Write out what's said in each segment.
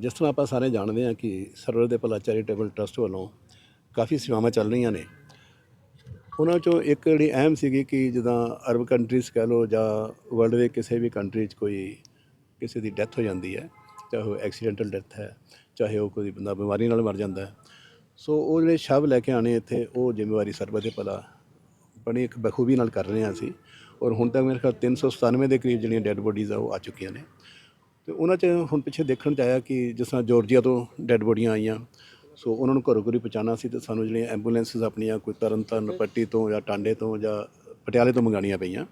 ਜਿਸ ਤਰ੍ਹਾਂ ਆਪਾਂ ਸਾਰੇ ਜਾਣਦੇ ਹਾਂ ਕਿ ਸਰਵਰ ਦੇ ਭਲਾ ਚੈਰੀਟੇਬਲ ਟਰਸਟ ਵੱਲੋਂ ਕਾਫੀ ਸੇਵਾਵਾਂ ਚੱਲ ਰਹੀਆਂ ਨੇ। ਉਹਨਾਂ ਚੋਂ ਇੱਕ ਜਿਹੜੀ ਅਹਿਮ ਸੀਗੀ ਕਿ ਜਦੋਂ ਅਰਬ ਕੰਟਰੀਜ਼ ਕਹ ਲੋ ਜਾਂ ਵਰਲਡ ਦੇ ਕਿਸੇ ਵੀ ਕੰਟਰੀ 'ਚ ਕੋਈ ਕਿਸੇ ਦੀ ਡੈਥ ਹੋ ਜਾਂਦੀ ਹੈ ਚਾਹੇ ਉਹ ਐਕਸੀਡੈਂਟਲ ਡੈਥ ਹੈ ਚਾਹੇ ਉਹ ਕੋਈ ਬੰਦਾ ਬਿਮਾਰੀ ਨਾਲ ਮਰ ਜਾਂਦਾ ਹੈ। ਸੋ ਉਹ ਜਿਹੜੇ ਸ਼ਵ ਲੈ ਕੇ ਆਣੇ ਇੱਥੇ, ਉਹ ਜ਼ਿੰਮੇਵਾਰੀ ਸਰਵਰ ਦੇ ਭਲਾ ਬੜੀ ਇੱਕ ਬਖੂਬੀ ਨਾਲ ਕਰ ਰਹੇ ਹਾਂ ਅਸੀਂ। ਔਰ ਹੁਣ ਤੱਕ ਮੇਰੇ ਖਿਆਲ 397 ਦੇ ਕਰੀਬ ਜਿਹੜੀਆਂ ਡੈੱਡ ਬੋਡੀਜ਼ ਆ, ਉਹ ਆ ਚੁੱਕੀਆਂ ਨੇ। ਤੇ ਉਹਨਾਂ 'ਚ ਹੁਣ ਪਿੱਛੇ ਦੇਖਣ 'ਚ ਆਇਆ ਕਿ ਜਿਸ ਤਰ੍ਹਾਂ ਜਾਰਜੀਆ ਤੋਂ ਡੈੱਡ ਬੋਡੀਆਂ ਆਈਆਂ, ਸੋ ਉਹਨਾਂ ਨੂੰ ਘਰੋਂ ਘਰੀ ਪਹੁੰਚਾਉਣਾ ਸੀ ਤੇ ਸਾਨੂੰ ਜਿਹੜੀਆਂ ਐਂਬੂਲੈਂਸਸ ਆਪਣੀਆਂ ਕੋਈ ਤਰਨਤਾਰਨ ਪੱਟੀ ਤੋਂ ਜਾਂ ਟਾਂਡੇ ਤੋਂ ਜਾਂ ਪਟਿਆਲੇ ਤੋਂ ਮੰਗਾਉਣੀਆਂ ਪਈਆਂ।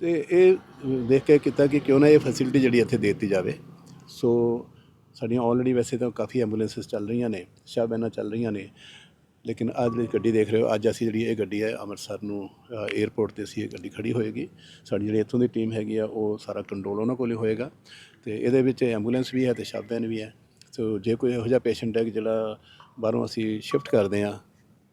ਤੇ ਇਹ ਦੇਖ ਕੇ ਕੀਤਾ ਕਿ ਕਿਉਂ ਨਾ ਇਹ ਫੈਸਿਲਿਟੀ ਜਿਹੜੀ ਇੱਥੇ ਦੇ ਦਿੱਤੀ ਜਾਵੇ। ਸੋ ਸਾਡੀਆਂ ਆਲਰੇਡੀ ਵੈਸੇ ਤਾਂ ਕਾਫੀ ਐਂਬੂਲੈਂਸਸ ਚੱਲ ਰਹੀਆਂ ਨੇ, ਸ਼ਾਹ ਚੱਲ ਰਹੀਆਂ ਨੇ, ਲੇਕਿਨ ਅੱਜ ਜਿਹੜੀ ਗੱਡੀ ਦੇਖ ਰਹੇ ਹੋ, ਅੱਜ ਅਸੀਂ ਜਿਹੜੀ ਇਹ ਗੱਡੀ ਹੈ ਅੰਮ੍ਰਿਤਸਰ ਨੂੰ 에ਅਰਪੋਰਟ ਤੇ ਅਸੀਂ ਇਹ ਗੱਡੀ ਖੜੀ ਹੋਏਗੀ। ਸਾਡੀ ਜਿਹੜੀ ਇੱਥੋਂ ਦੀ ਟੀਮ ਹੈਗੀ ਆ, ਉਹ ਸਾਰਾ ਕੰਟਰੋਲ ਉਹਨਾਂ ਕੋਲੇ ਹੋਏਗਾ ਤੇ ਇਹਦੇ ਵਿੱਚ ਐਂਬੂਲੈਂਸ ਵੀ ਹੈ ਤੇ ਸ਼ਬ ਵੀ ਹੈ। ਸੋ ਜੇ ਕੋਈ ਇਹੋ ਜਿਹਾ ਪੇਸ਼ੈਂਟ ਹੈ ਕਿ ਜਿਹੜਾ ਬਾਹਰੋਂ ਅਸੀਂ ਸ਼ਿਫਟ ਕਰਦੇ ਆ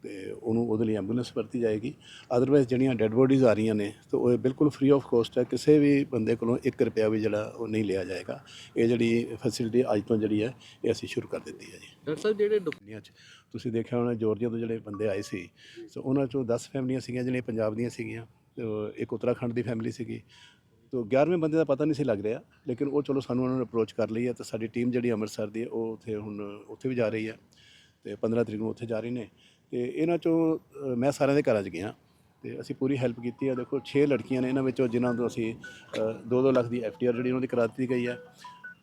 ਤੇ ਉਹਨੂੰ ਉਹਦੇ ਲਈ ਐਂਬੂਲੈਂਸ ਵਰਤੀ ਜਾਏਗੀ। ਅਦਰਵਾਈਜ਼ ਜਿਹੜੀਆਂ ਡੈੱਡ ਬੋਡੀਜ਼ ਆ ਰਹੀਆਂ ਨੇ ਤਾਂ ਉਹ ਬਿਲਕੁਲ ਫ੍ਰੀ ਆਫ ਕੋਸਟ ਹੈ। ਕਿਸੇ ਵੀ ਬੰਦੇ ਕੋਲੋਂ 1 ਰੁਪਿਆ ਵੀ ਜਿਹੜਾ ਉਹ ਨਹੀਂ ਲਿਆ ਜਾਏਗਾ। ਇਹ ਜਿਹੜੀ ਫੈਸਿਲਿਟੀ ਅੱਜ ਤੋਂ ਜਿਹੜੀ ਹੈ ਇਹ ਅਸੀਂ ਸ਼ੁਰੂ ਕਰ ਦਿੱਤੀ ਹੈ ਜੀ। ਡਾਕਟਰ ਸਾਹਿਬ ਜਿਹੜੇ ਫੈਮਲੀਆਂ 'ਚ ਤੁਸੀਂ ਦੇਖਿਆ ਹੋਣਾ ਜਾਰਜੀਆ ਤੋਂ ਜਿਹੜੇ ਬੰਦੇ ਆਏ ਸੀ ਸੋ ਉਹਨਾਂ ਚੋਂ 10 ਫੈਮਲੀਆਂ ਸੀਗੀਆਂ ਜਿਹੜੀਆਂ ਪੰਜਾਬ ਦੀਆਂ ਸੀਗੀਆਂ। ਤੇ ਇੱਕ ਉੱਤਰਾਖੰਡ ਦੀ ਫੈਮਿਲੀ ਸੀਗੀ। ਤੋ 11ਵੇਂ ਬੰਦੇ ਦਾ ਪਤਾ ਨਹੀਂ ਸੀ ਲੱਗ ਰਿਹਾ ਲੇਕਿਨ ਉਹ ਚਲੋ ਸਾਨੂੰ ਉਹਨਾਂ ਨੇ ਅਪਰੋਚ ਕਰ ਲਈ ਹੈ ਤੇ ਸਾਡੀ ਟੀਮ ਜਿਹੜੀ ਅੰਮ੍ਰਿਤਸਰ ਦੀ ਹੈ ਉਹ ਉੱਥੇ ਹੁਣ ਉੱਥੇ ਵੀ ਜਾ ਰਹੀ ਹੈ। ਤੇ 15 ਤਰੀਕ ਨੂੰ ਉੱਥੇ ਜਾ ਰਹੀ ਨੇ। ਤੇ ਇਹਨਾਂ ਚੋਂ ਮੈਂ ਸਾਰਿਆਂ ਦੇ ਘਰਾਂ 'ਚ ਗਿਆ ਤੇ ਅਸੀਂ ਪੂਰੀ ਹੈਲਪ ਕੀਤੀ ਹੈ ਦੇਖੋ 6 ਲੜਕੀਆਂ ਨੇ ਇਹਨਾਂ ਵਿੱਚੋਂ ਜਿਨ੍ਹਾਂ ਤੋਂ ਅਸੀਂ 2-2 ਲੱਖ ਦੀ ਐਫਟੀਆਰ ਜਿਹੜੀ ਉਹਨਾਂ ਦੀ ਕਰਾ ਦਿੱਤੀ ਗਈ ਹੈ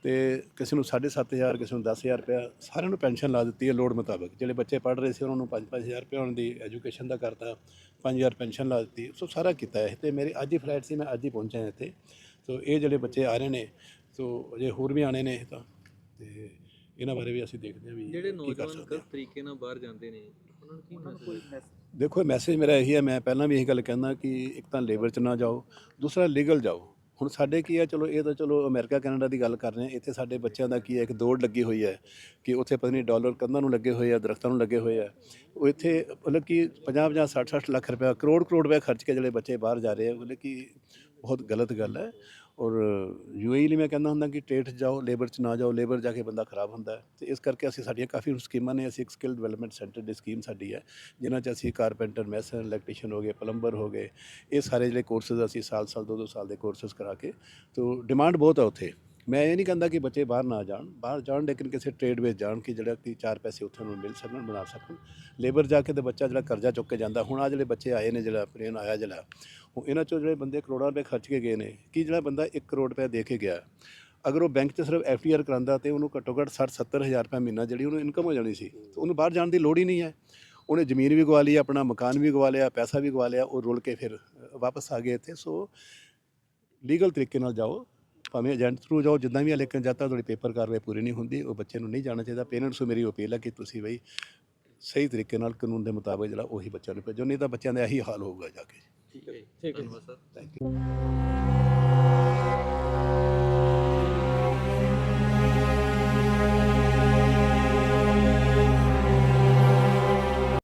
ਤੇ ਕਿਸੇ ਨੂੰ 7500 ਕਿਸੇ ਨੂੰ 10000 ਰੁਪਇਆ, ਸਾਰਿਆਂ ਨੂੰ ਪੈਨਸ਼ਨ ਲਾ ਦਿੱਤੀ ਹੈ ਲੋੜ ਮੁਤਾਬਕ। ਜਿਹੜੇ ਬੱਚੇ ਪੜ੍ਹ ਰਹੇ ਸੀ, ਉਹਨਾਂ ਨੂੰ 5-5000 ਰੁਪਇਆ ਉਹਨਾਂ ਦੀ ਐਜੂਕੇਸ਼ਨ ਦਾ ਕਰਤਾ 5000 ਪੈਨਸ਼ਨ ਲਾ ਦਿੱਤੀ। ਸੋ ਸਾਰਾ ਕੀਤਾ ਹੈ ਤੇ ਮੇਰੀ ਅੱਜ ਹੀ ਫਲਾਈਟ ਸੀ, ਮੈਂ ਅੱਜ ਹੀ ਪਹੁੰਚਿਆ ਇੱਥੇ। ਸੋ ਇਹ ਜਿਹੜੇ ਬੱਚੇ ਆ ਰਹੇ ਨੇ, ਸੋ ਅਜੇ ਹੋਰ ਵੀ ਆਣੇ ਨੇ ਤਾਂ। ਤੇ ਇਹਨਾਂ ਬਾਰੇ ਵੀ ਅਸੀਂ ਦੇਖਦੇ ਹਾਂ ਵੀ ਜਿਹੜੇ ਕੀ ਕਰ ਨੌਜਵਾਨ ਸਕਦੇ ਹਾਂ। ਗਲਤ ਤਰੀਕੇ ਨਾਲ ਬਾਹਰ ਜਾਂਦੇ ਨੇ ਉਹਨਾਂ ਨੂੰ ਕੀ ਮੈਸੇਜ ਦੇਖੋ ਮੈਸੇਜ ਮੇਰਾ ਇਹੀ ਹੈ ਮੈਂ ਪਹਿਲਾਂ ਵੀ ਇਹੀ ਗੱਲ ਕਹਿੰਦਾ ਕਿ ਇੱਕ ਤਾਂ ਲੇਬਰ 'ਚ ਨਾ ਜਾਓ ਦੂਸਰਾ ਲੀਗਲ ਜਾਓ। ਹੁਣ ਸਾਡੇ ਕੀ ਹੈ ਚਲੋ ਇਹ ਤਾਂ ਚਲੋ ਅਮਰੀਕਾ ਕੈਨੇਡਾ ਦੀ ਗੱਲ ਕਰ ਰਹੇ ਹਾਂ ਇੱਥੇ ਸਾਡੇ ਬੱਚਿਆਂ ਦਾ ਕੀ ਹੈ ਇੱਕ ਦੌੜ ਲੱਗੀ ਹੋਈ ਹੈ ਕਿ ਉੱਥੇ ਪਤਾ ਨਹੀਂ ਡਾਲਰ ਕੰਧਾਂ ਨੂੰ ਲੱਗੇ ਹੋਏ ਆ ਦਰਖਤਾਂ ਨੂੰ ਲੱਗੇ ਹੋਏ ਆ। ਉਹ ਇੱਥੇ ਮਤਲਬ ਕਿ 50 50 60 60 ਲੱਖ ਰੁਪਏ ਕਰੋੜ ਕਰੋੜ ਰੁਪਏ ਖਰਚ ਕੇ ਜਿਹੜੇ ਬੱਚੇ ਬਾਹਰ ਜਾ ਰਹੇ ਆ ਮਤਲਬ ਕਿ ਬਹੁਤ ਗਲਤ ਗੱਲ ਹੈ। ਔਰ ਯੂਏਈ ਲਈ ਮੈਂ ਕਹਿੰਦਾ ਹੁੰਦਾ ਕਿ ਟ੍ਰੇਡ 'ਚ ਜਾਓ, ਲੇਬਰ 'ਚ ਨਾ ਜਾਓ, ਲੇਬਰ ਜਾ ਕੇ ਬੰਦਾ ਖਰਾਬ ਹੁੰਦਾ ਹੈ। ਤੇ ਇਸ ਕਰਕੇ ਅਸੀਂ ਸਾਡੀਆਂ ਕਾਫੀ ਸਕੀਮਾਂ ਨੇ, ਅਸੀਂ ਇੱਕ ਸਕਿੱਲ ਡਿਵੈਲਪਮੈਂਟ ਸੈਂਟਰ ਦੀ ਸਕੀਮ ਸਾਡੀ ਹੈ, ਜਿਨ੍ਹਾਂ 'ਚ ਅਸੀਂ ਕਾਰਪੈਂਟਰ ਮੈਸਨ ਇਲੈਕਟ੍ਰੀਸ਼ੀਅਨ ਹੋ ਗਏ, ਪਲੰਬਰ ਹੋ ਗਏ, ਇਹ ਸਾਰੇ ਜਿਹੜੇ ਕੋਰਸਸ ਅਸੀਂ ਸਾਲ ਸਾਲ, ਦੋ ਦੋ ਸਾਲ ਦੇ ਕੋਰਸਸ ਕਰਾ ਕੇ, ਤੋ ਡਿਮਾਂਡ ਬਹੁਤ ਹੈ ਉੱਥੇ। ਮੈਂ ਇਹ ਨਹੀਂ ਕਹਿੰਦਾ ਕਿ ਬੱਚੇ ਬਾਹਰ ਨਾ ਜਾਣ, ਬਾਹਰ ਜਾਣ ਲੇਕਿਨ ਕਿਸੇ ਟ੍ਰੇਡ ਵਿੱਚ ਜਾਣ ਕਿ ਜਿਹੜਾ ਕਿ ਚਾਰ ਪੈਸੇ ਉੱਥੇ ਨੂੰ ਮਿਲ ਸਕਣ, ਬਣਾ ਸਕਣ। ਲੇਬਰ ਜਾ ਕੇ ਤੇ ਬੱਚਾ ਜਿਹੜਾ ਕਰਜ਼ਾ ਚੁੱਕ ਕੇ ਜਾਂਦਾ, ਹੁਣ ਆ ਜਿਹੜੇ ਬੱਚੇ ਆਏ ਨੇ ਜਿਹੜਾ ਪ੍ਰੇਨ ਆਇਆ ਜਿਹੜਾ, ਉਹ ਇਹਨਾਂ ਚੋਂ ਜਿਹੜੇ ਬੰਦੇ ਕਰੋੜਾਂ ਰੁਪਏ ਖਰਚ ਕੇ ਗਏ ਨੇ, ਕਿ ਜਿਹੜਾ ਬੰਦਾ 1 ਕਰੋੜ ਰੁਪਏ ਦੇ ਕੇ ਗਿਆ। ਅਗਰ ਉਹ ਬੈਂਕ 'ਚ ਸਿਰਫ ਐਫ ਆਰ ਕਰਾਂਦਾ ਤੇ ਉਹਨੂੰ ਘੱਟੋ ਘੱਟ 60 70 ਹਜ਼ਾਰ ਰੁਪਏ ਮਹੀਨਾ ਜਿਹੜੀ ਉਹਨੂੰ ਇਨਕਮ ਹੋ ਜਾਣੀ ਸੀ, ਤੇ ਉਹਨੂੰ ਬਾਹਰ ਜਾਣ ਦੀ ਲੋੜ ਹੀ ਨਹੀਂ ਹੈ। ਉਹਨੇ ਜ਼ਮੀਨ ਵੀ ਗਵਾ ਲਈ, ਆਪਣਾ ਮਕਾਨ ਵੀ ਗਵਾ ਲਿਆ, ਪੈਸਾ ਵੀ ਗਵਾ ਲਿਆ, ਉਹ ਰੁਲ ਕੇ ਫਿਰ ਵਾਪਸ ਆ ਗਏ ਇੱਥੇ। ਸੋ ਲੀਗਲ ਤਰੀਕੇ ਨਾਲ ਜਾਓ ਭਾਵੇਂ ਏਜੰਟ ਥਰੂ ਜਾਓ ਜਿੱਦਾਂ ਵੀ ਹੈ ਲੇਕਿਨ ਜਦ ਤੱਕ ਤੁਹਾਡੀ ਪੇਪਰ ਕਾਰਵਾਈ ਪੂਰੀ ਨਹੀਂ ਹੁੰਦੀ ਉਹ ਬੱਚੇ ਨੂੰ ਨਹੀਂ ਜਾਣਾ ਚਾਹੀਦਾ। ਪੇਰੈਂਟਸ ਨੂੰ ਮੇਰੀ ਅਪੀਲ ਹੈ ਕਿ ਤੁਸੀਂ ਬਈ ਸਹੀ ਤਰੀਕੇ ਨਾਲ ਕਾਨੂੰਨ ਦੇ ਮੁਤਾਬਕ ਜਿਹੜਾ ਉਹੀ ਬੱਚਿਆਂ ਨੂੰ ਭੇਜੋ ਨਹੀਂ ਤਾਂ ਬੱਚਿਆਂ ਦਾ ਇਹੀ ਹਾਲ ਹੋਊਗਾ ਜਾ ਕੇ। ਠੀਕ ਹੈ ਧੰਨਵਾਦ ਸਰ। Thank you